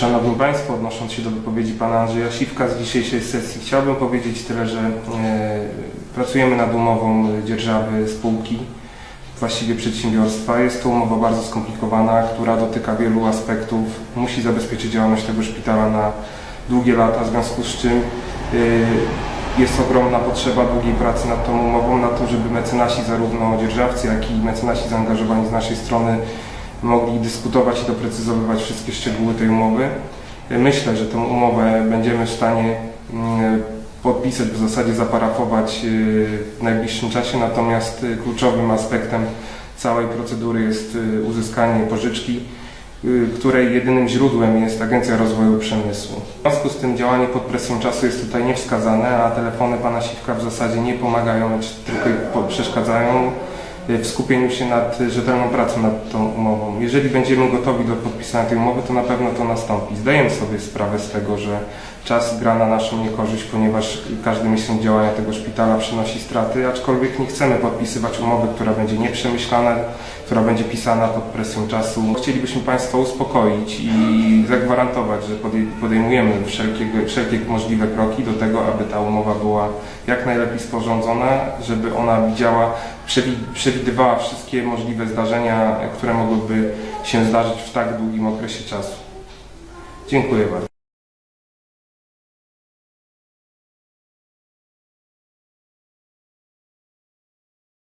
Szanowni Państwo, odnosząc się do wypowiedzi Pana Andrzeja Siwka z dzisiejszej sesji, chciałbym powiedzieć tyle, że e, pracujemy nad umową dzierżawy spółki, właściwie przedsiębiorstwa. Jest to umowa bardzo skomplikowana, która dotyka wielu aspektów. Musi zabezpieczyć działalność tego szpitala na długie lata, w związku z czym e, jest ogromna potrzeba długiej pracy nad tą umową, na to, żeby mecenasi, zarówno dzierżawcy, jak i mecenasi zaangażowani z naszej strony mogli dyskutować i doprecyzowywać wszystkie szczegóły tej umowy. Myślę, że tę umowę będziemy w stanie mm, podpisać, w zasadzie zaparafować yy, w najbliższym czasie, natomiast kluczowym aspektem całej procedury jest uzyskanie pożyczki, której jedynym źródłem jest Agencja Rozwoju Przemysłu. W związku z tym działanie pod presją czasu jest tutaj niewskazane, a telefony pana Siwka w zasadzie nie pomagają, tylko przeszkadzają w skupieniu się nad rzetelną pracą nad tą umową. Jeżeli będziemy gotowi do podpisania tej umowy, to na pewno to nastąpi. Zdajemy sobie sprawę z tego, że czas gra na naszą niekorzyść, ponieważ każdy miesiąc działania tego szpitala przynosi straty, aczkolwiek nie chcemy podpisywać umowy, która będzie nieprzemyślana, która będzie pisana pod presją czasu. Chcielibyśmy Państwa uspokoić i zagwarantować, że podej- podejmujemy wszelkiego, wszelkie możliwe kroki do tego, aby ta umowa była jak najlepiej sporządzona, żeby ona widziała, przewidywała wszystkie możliwe zdarzenia, które mogłyby się zdarzyć w tak długim okresie czasu. Dziękuję bardzo.